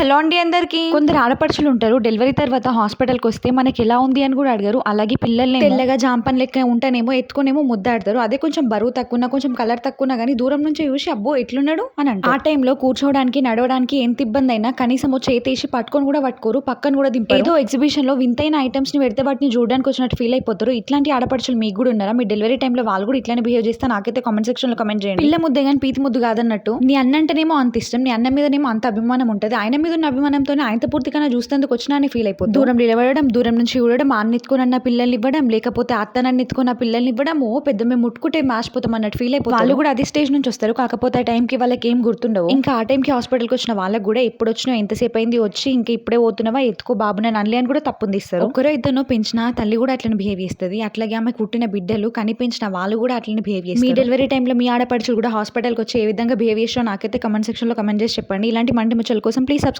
Hello అండి అందరికి. కొందరు ఆడపడుచులు ఉంటారు. డెలివరీ తర్వాత హాస్పిటల్కి వస్తే మనకి ఎలా ఉంది అని కూడా అడిగారు. అలాగే పిల్లల్ని తెల్లగా జాంపన్ లెక్క ఉంటేనేమో ఎత్తుకునేమో ముద్దాడతారు. అదే కొంచెం బరువు తక్కువ కొంచెం కలర్ తక్కువ కానీ దూరం నుంచి చూసి అబ్బో ఎట్లున్నాడు? అని అంటారు. ఆ టైంలో కూర్చోవడానికి నడవడానికి ఎంత ఇబ్బంది అయినా కనీసం చేతేసి పట్టుకొని కూడా పట్టుకోరు. పక్కన కూడా దింపారు. ఏదో ఎగ్జిబిషన్లో వింతైన ఐటమ్స్ని పెడితే వాటిని చూడడానికి వచ్చినట్టు ఫీల్ అయిపోతారు. ఇట్లాంటి ఆడపడుచులు మీకు కూడా ఉన్నారా? మీ డెలివరీ టైంలో వాళ్ళు కూడా ఇట్లానే బిహేవ్ చేస్తే నాకైతే కామెంట్ సెక్షన్లో కమెంట్ చేయండి. పిల్ల ముద్దే కానీ పీతి ముద్దు కాదన్నట్టు. నీ అన్నంటేనేమో అంత ఇష్టం నీ అన్న మీదనేమో అంత అభిమానం ఉంటుంది. ఆయన మీద ఉన్న అభిమానంతోనే ఆయనతో పూర్తిగా చూసేందుకు వచ్చినా అని ఫీల్ అయిపోతుంది దూరం నిలబడడం దూరం నుంచి చూడడం ఆన్న ఎత్తుకున్న పిల్లల్ని ఇవ్వడం లేకపోతే అత్తనన్ను ఎత్తుకున్న పిల్లల్ని ఇవ్వడం ఓ పెద్ద మేము ముట్టుకుంటే మాసిపోతాం అన్నట్టు ఫీల్ అయిపోతుంది వాళ్ళు కూడా అదే స్టేజ్ నుంచి వస్తారు. కాకపోతే ఆ టైంకి వాళ్ళకి ఏం గుర్తుండవు. ఇంకా ఆ టైంకి హాస్పిటల్కి వచ్చిన వాళ్ళకి కూడా ఎప్పుడు వచ్చినా ఎంతసేపు అయింది వచ్చి ఇంకా ఇప్పుడే పోతున్నావా ఎత్తుకో బాబు నేను అనలే అని కూడా తప్పుంది ఇస్తారు. ఒకరో ఇద్దరు పెంచిన తల్లి కూడా అట్లనే బిహేవ్ చేస్తుంది. అట్లాగే ఆమె పుట్టిన బిడ్డలు కనిపించిన వాళ్ళు కూడా అట్లనే బిహేవ్ చేస్తారు. మీ డెలివరీ టైంలో మీ ఆడపడుచులు కూడా హాస్పిటల్కి వచ్చి ఏ విధంగా బిహేవ్ చేస్తారో నాకైతే కమెంట్ సెక్షన్లో కమెంట్ చేసి చెప్పండి. ఇలాంటి మంటి ముచ్చల కోసం ప్లీజ్ సబ్స్క్రైబ్